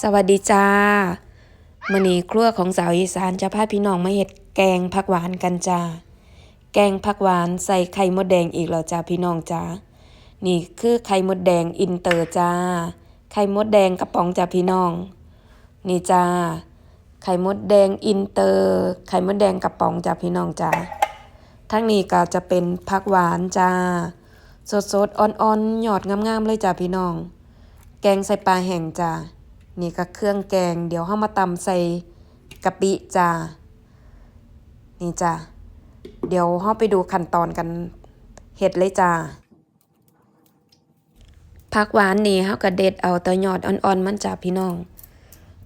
สวัสดีจ้ามื้อนี้ครัวของสาวอีสานจะพาพี่น้องมาเฮ็ดแกงผักหวานกันจ้า แกงผักหวานใส่ไข่มดแดงอีกแล้วจ้าพี่น้องจ้า นี่คือไข่มดแดงอินเตอร์จ้า ไข่มดแดงกระป๋องจ้าพี่น้อง นี่จ้า ไข่มดแดงอินเตอร์ ไข่มดแดงกระป๋องจ้าพี่น้องจ้า ทั้งนี้ก็จะเป็นผักหวานจ้า สดๆ อ่อนๆ หยอดงามๆ เลยจ้าพี่น้อง แกงใส่ปลาแห้งจ้านี่ก็เครื่องแกง เดี๋ยวเฮามาตำใส่กะปิจ้านี่จ้าเดี๋ยวเฮาไปดูขั้นตอนกันเฮ็ดเลยจ้าผักหวานนี่เฮาก็เด็ดเอาแต่ยอดอ่อนๆมันจ้าพี่น้อง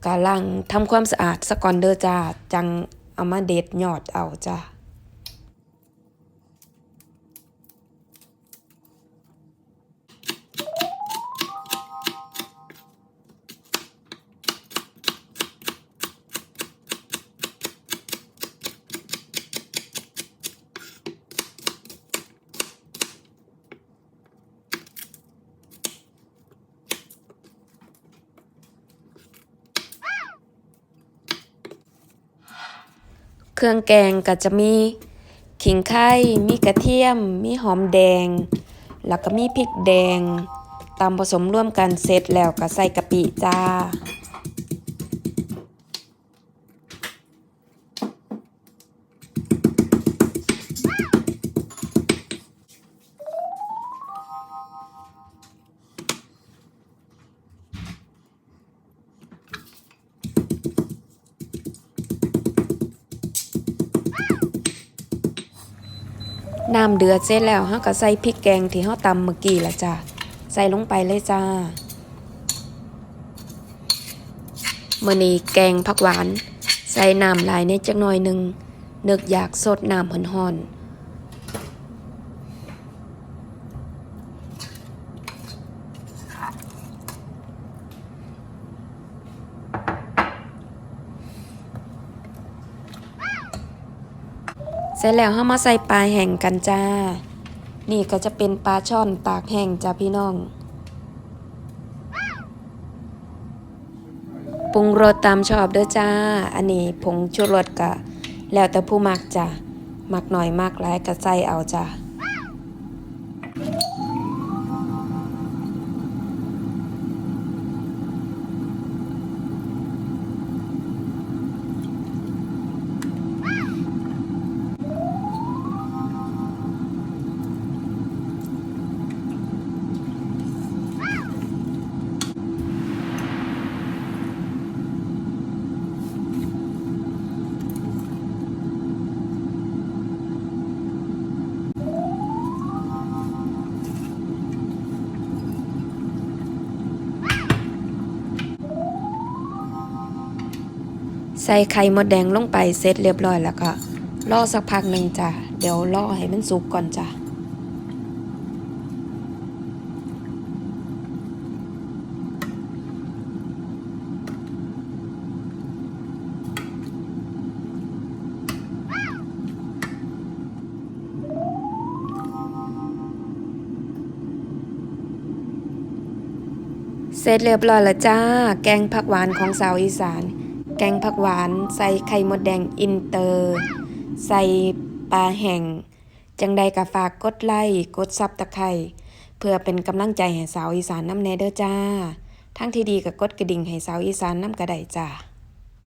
กะล้างทำความสะอาดซะก่อนเด้อจ้าจังเอามาเด็ดยอดเอาจ้า รื่อง แกงก็จะมีขิงไข่ มีกระเทียม มีหอมแดง แล้วก็มีพริกแดงตำผสมร่วมกันเสร็จแล้วก็ใส่กะปิจ้า น้ำเดือดเสร็จแล้วเฮาก็ใส่พริกแกงที่เฮาตำเมื่อกี้ละจ้าใส่ลงไปเลยจ้ามื้อนี้แกงผักหวาน ใส่น้ำลายในจักหน่อยหนึงนึกอยากสดน้ำหอนๆ ร็จแล้วเฮามาใส่ปลาแห้งกันจ้า นี่ก็จะเป็นปลาช่อนตากแห้งจ้าพี่น้องปรุงรสตามชอบเด้อจ้า อันนี้ผงชูรสกะ แล้วแต่ผู้มักจ้ะ มักหน่อยมักหลายก็ใส่เอาจ้ะ ใส่ไข่มดแดงลงไปเสร็จเรียบร้อยแล้วก็รอสักพักหนึ่งจ้ะ เดี๋ยวรอให้มันสุกก่อนจ้ะเสร็จเรียบร้อยแล้วจ้า แกงผักหวานของสาวอีสาน แกงผักหวาน ใส่ไข่มดแดงอินเตอร์ ใส่ปลาแห้งจังใดก็ฝากกดไลค์กดซับตะไคร่เพื่อเป็นกำลังใจให้สาวอีสานน้ำแนเด้อจ้าทั้งที่ดีกับกดกระดิ่งให้สาวอีสานน้ำกระไดจ้า